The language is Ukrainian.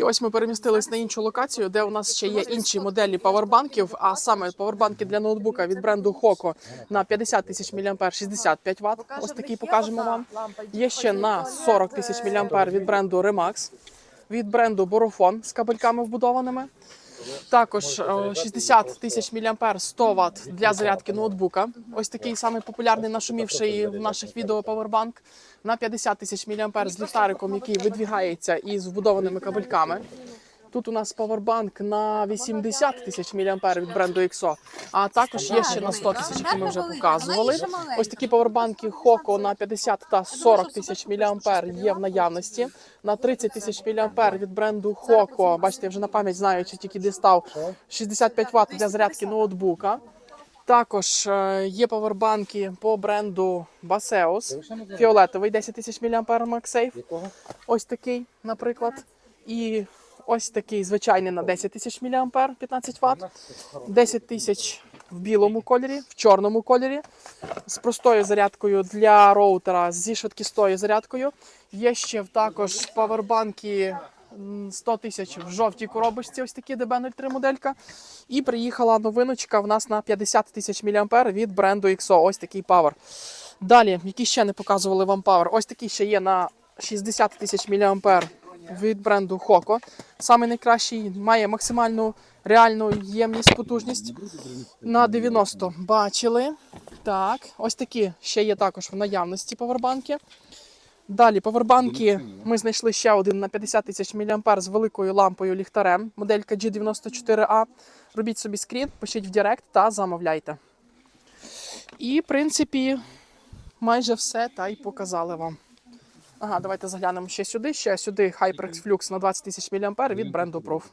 І ось ми перемістились на іншу локацію, де у нас ще є інші моделі павербанків, а саме павербанки для ноутбука від бренду Хоко на 50 тисяч мА 65 Вт. Ось такий покажемо вам. Є ще на 40 тисяч мА від бренду Remax, від бренду Borofon з кабельками вбудованими. Також е, 60 тисяч міліампер 100 Вт для зарядки ноутбука. Ось такий самий популярний нашумівший в наших відео павербанк на 50 тисяч міліампер з ліхтариком, який видвігається із вбудованими кабельками. Тут у нас павербанк на 80 тисяч мА від бренду EXO, а також є ще на 100 тисяч, які ми вже показували. Ось такі павербанки Hoco на 50 та 40 тисяч мА є в наявності. На 30 тисяч мА від бренду Hoco, бачите, я вже на пам'ять знаю, чи тільки дістав 65 Вт для зарядки ноутбука. Також е, є павербанки по бренду Baseus. Фіолетовий 10 тисяч мА MagSafe. Ось такий, наприклад. І ось такий звичайний на 10 тисяч мА 15 Вт. 10 тисяч в білому кольорі, в чорному кольорі. З простою зарядкою для роутера зі швидкістою зарядкою. Є ще також павербанки м, 100 тисяч в жовтій коробочці, ось такі DB03 моделька. І приїхала новиночка в нас на 50 тисяч мА від бренду XO. Ось такий павер. Далі, які ще не показували вам павер. Ось такий ще є на 60 тисяч мА від бренду Hoco. Саме найкращий має максимальну реальну ємність, потужність на 90. Бачили. Так, ось такі ще є також в наявності павербанки. Далі павербанки ми знайшли ще один на 50 тисяч мА з великою лампою ліхтарем, моделька G94A. Робіть собі скрін, пишіть в Директ та замовляйте. І, в принципі, майже все та й показали вам. Ага, давайте заглянемо ще сюди. Ще сюди HyperX Flux на 20 тисяч мА від бренду Proof.